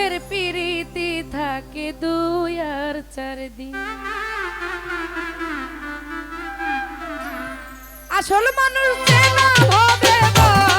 স্বার্থের পিরিতি থাকে দুই আর চার দিন। আসল মানুষ চেনা হবে বড়